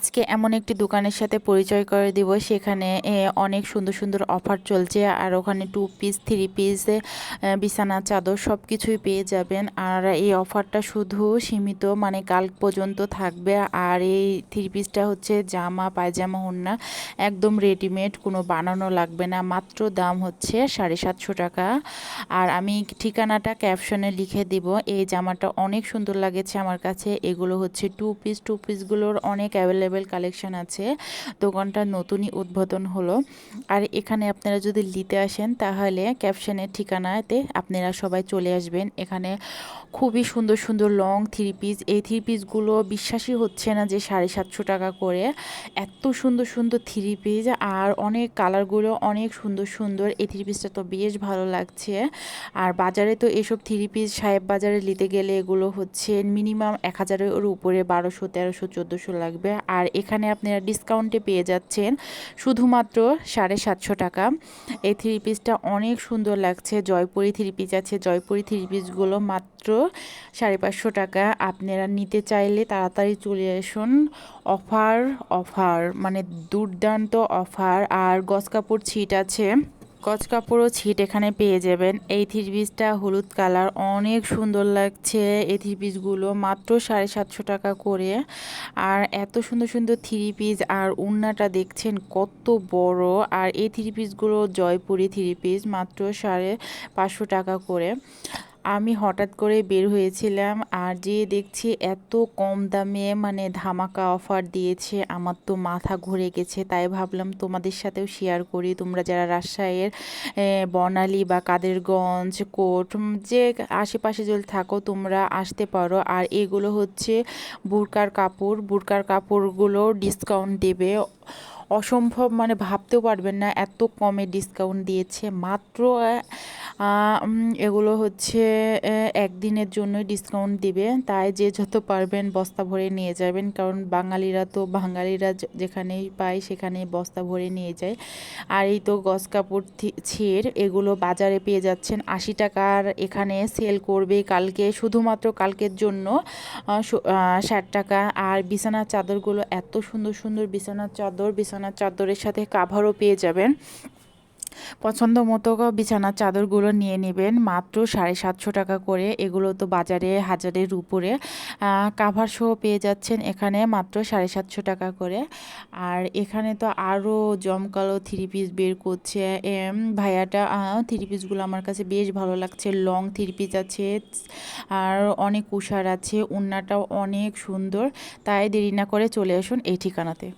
আজকে এমন একটি দোকানের সাথে পরিচয় করে দিব, সেখানে অনেক সুন্দর সুন্দর অফার চলছে, আর ওখানে টু পিস থ্রি পিস বিছানা, চাদর সব কিছুই পেয়ে যাবেন। আর এই অফারটা শুধু সীমিত মানে কাল পর্যন্ত থাকবে। আর এই থ্রি পিসটা হচ্ছে জামা, পায়জামা, ওড়না, একদম রেডিমেড কোনো বানানো লাগবে না। মাত্র দাম হচ্ছে সাড়ে সাতশো টাকা। আর আমি ঠিকানাটা ক্যাপশনে লিখে দিব, এই জামাটা অনেক সুন্দর লাগেছে আমার কাছে। এগুলো হচ্ছে টু পিস টু পিসগুলোর অনেক অ্যাভেলেবেল কালেকশন আছে। দোকানটা নতুনই উদ্বোধন হলো। আর এখানে আপনারা যদি নিতে আসেন, তাহলে ক্যাপশনের ঠিকানাতে আপনারা সবাই চলে আসবেন। এখানে খুবই সুন্দর সুন্দর লং থ্রি পিস এই থ্রি পিসগুলো বিশ্বাসই হচ্ছে না যে সাড়ে সাতশো টাকা করে। এত সুন্দর সুন্দর থ্রি পিস আর অনেক কালারগুলো অনেক সুন্দর সুন্দর। এই থ্রি পিসটা তো বেশ ভালো লাগছে। আর বাজারে তো এসব থ্রি পিস সাহেব বাজারে নিতে গেলে এগুলো হচ্ছে মিনিমাম এক হাজারের উপরে বারোশো, তেরোশো, চোদ্দোশো লাগবে। আর এখানে আপনারা ডিসকাউন্টে পেয়ে যাচ্ছেন শুধুমাত্র সাড়ে সাতশো টাকা। এই থ্রি পিসটা অনেক সুন্দর লাগছে। জয়পুরি থ্রি পিস আছে। জয়পুরি থ্রি পিসগুলো মাত্র সাড়ে পাঁচশো টাকা। আপনারা নিতে চাইলে তাড়াতাড়ি চলে আসুন। অফার অফার মানে দুর্দান্ত অফার। আর গস কাপড় ছিট আছে। গজ কাপড়ও ছিট এখানে পেয়ে যাবেন। এই থ্রি পিসটা হলুদ কালার, অনেক সুন্দর লাগছে এই থ্রি পিসগুলো, মাত্র সাড়ে সাতশো টাকা করে। আর এত সুন্দর সুন্দর থ্রি পিস আর উন্নাটা দেখছেন কত বড়। আর এই থ্রি পিসগুলো জয়পুরি থ্রি পিস, মাত্র সাড়ে পাঁচশো টাকা করে। আমি হঠাৎ করে বের হয়েছিলাম আর যে দেখছি এত কম দামে মানে ধামাকা অফার দিয়েছে, আমার তো মাথা ঘুরে গেছে। তাই ভাবলাম তোমাদের সাথেও শেয়ার করি। তোমরা যারা রাজশাহীর বর্ণালী বা কাদেরগঞ্জ, কোট যে আশেপাশে যদি থাকো তোমরা আসতে পারো। আর এগুলো হচ্ছে বুরকার কাপড়। বুরকার কাপড়গুলো ডিসকাউন্ট দেবে। অসম্ভব মানে ভাবতেও পারবেন না, এত কমে ডিসকাউন্ট দিয়েছে। মাত্র এগুলো হচ্ছে একদিনের জন্য ডিসকাউন্ট দিবে। তাই যে যত পারবেন বস্তা ভরে নিয়ে যাবেন। কারণ বাঙালিরা তো, বাঙালিরা যেখানেই পায় সেখানেই বস্তা ভরে নিয়ে যায়। আর এই তো গস কাপড় ছিঁড় এগুলো বাজারে পেয়ে যাচ্ছেন। আশি টাকার এখানে সেল করবে কালকে, শুধুমাত্র কালকের জন্য ষাট টাকা। আর বিছানার চাদরগুলো এত সুন্দর সুন্দর বিছানার চাদর বিছানার চাদরের সাথে কাভারও পেয়ে যাবেন। পছন্দ মতো বিছানার চাদরগুলো নিয়ে নেবেন। মাত্র সাড়ে সাতশো টাকা করে। এগুলো তো বাজারে হাজারের উপরে। কাভার সহ পেয়ে যাচ্ছেন এখানে মাত্র সাড়ে সাতশো টাকা করে। আর এখানে তো আরও জমকালো থ্রি পিস বের করছে। ভাইয়াটা থ্রি পিসগুলো আমার কাছে বেশ ভালো লাগছে। লং থ্রি পিস আছে, আর অনেক উষার আছে। উন্নাটাও অনেক সুন্দর। তাই দেরি না করে চলে আসুন এই ঠিকানাতে।